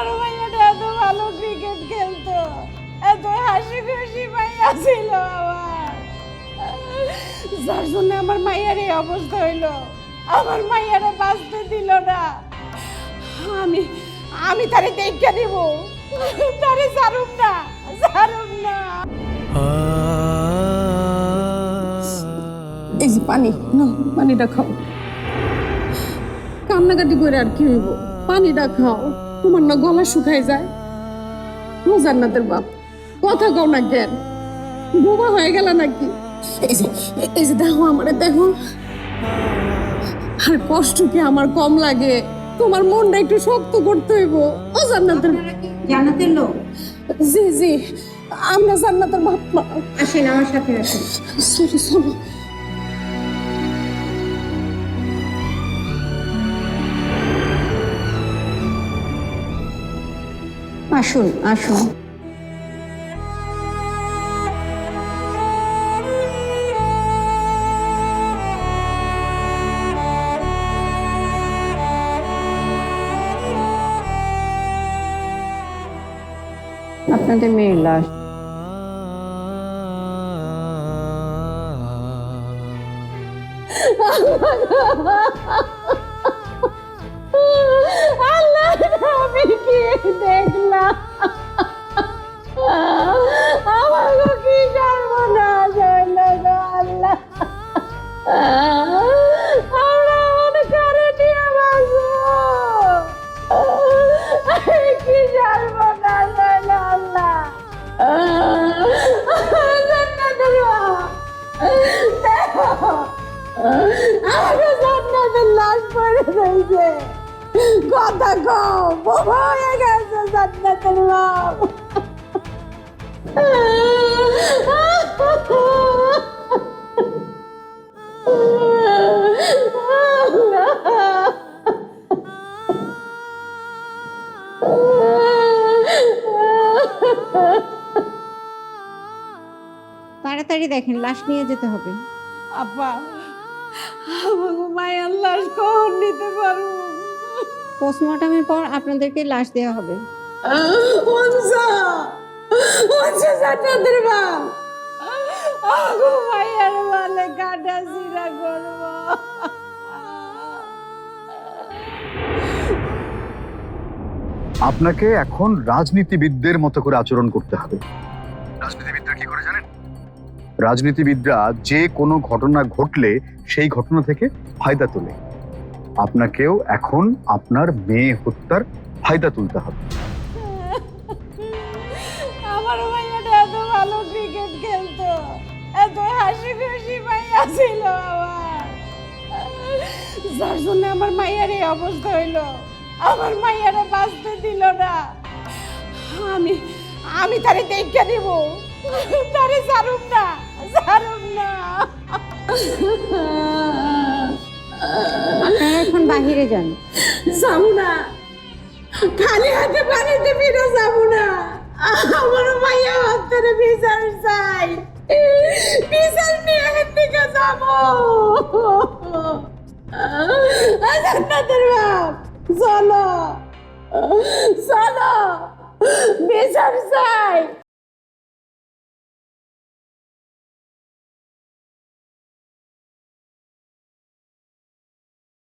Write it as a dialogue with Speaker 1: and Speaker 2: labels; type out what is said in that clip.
Speaker 1: আমার মাইয়াটা এত ভালো ক্রিকেট খেলতো। এত হাসি খুশি মাইয়া ছিল আমার। যার জন্য আমার মাইয়ার এই অবস্থা হইল। আমার মাইয়ারে বাঁচতে দিল না। আমি আমি তারে দেখা দিব। তারে জারুম না জারুম না।
Speaker 2: এই যে পানি, না, পানিটা খাও। কান্নাকাটি করে আর কি হইব? পানিটা খাও। তোমার না গলা শুকাই যায়। ও জান্নাতের বাপ কথা কও না কেন? বোমা হয়ে গেল নাকি? এই যে এই যে দেখো আমারে দেখো। আর কষ্ট কি আমার কম লাগে? তোমার মনটা একটু শক্ত করতে হইব। ও জান্নাতের
Speaker 3: জান্নাতের লোক?
Speaker 2: জি জি আমরা জান্নাতের বাপ
Speaker 3: আসেন আমার সাথে আসেন।
Speaker 2: Sorry sorry.
Speaker 3: আসুন আসুন। আপনাদের মেয়ের লাশ।
Speaker 1: আল্লাহ আমাকে জান্নাতের লাশ পড়ে রয়েছে। কথা কও হয়ে গেছে জান্নাতের বাপ
Speaker 3: তাড়াতাড়ি দেখেন লাশ নিয়ে যেতে হবে।
Speaker 1: আপা আমাকে মায়ের লাশ কখন নিতে পারব
Speaker 3: পোস্টমর্টমের পর আপনাদেরকে লাশ দেওয়া হবে।
Speaker 4: আপনাকে এখন রাজনীতিবিদদের মতো করে আচরণ করতে হবে। রাজনীতিবিদরা যে কোনো ঘটনা ঘটলে সেই ঘটনা থেকে ফায়দা তোলে। আপনাকেও এখন আপনার মেয়ে হত্যার ফায়দা তুলতে হবে।
Speaker 1: আমার মাইয়াটা এত ভালো ক্রিকেট খেলতো। এত হাসি খুশি মাইয়া ছিল যার জন্য আমার মাইয়ার এই অবস্থা হইল। আমার মাইয়ারে বাঁচতে দিল না। আমি আমি তারে দেখা দিব
Speaker 3: আপনারা এখন বাহিরে যান।
Speaker 1: যাব না। খালি হাতে পানিতে ফিরে যাব না। আমার মাইয়া হাতের বিচার চাই। বিচার নিয়ে থেকে যাব। জান্নাতের বাপ, চলো। চলো বিচার চাই।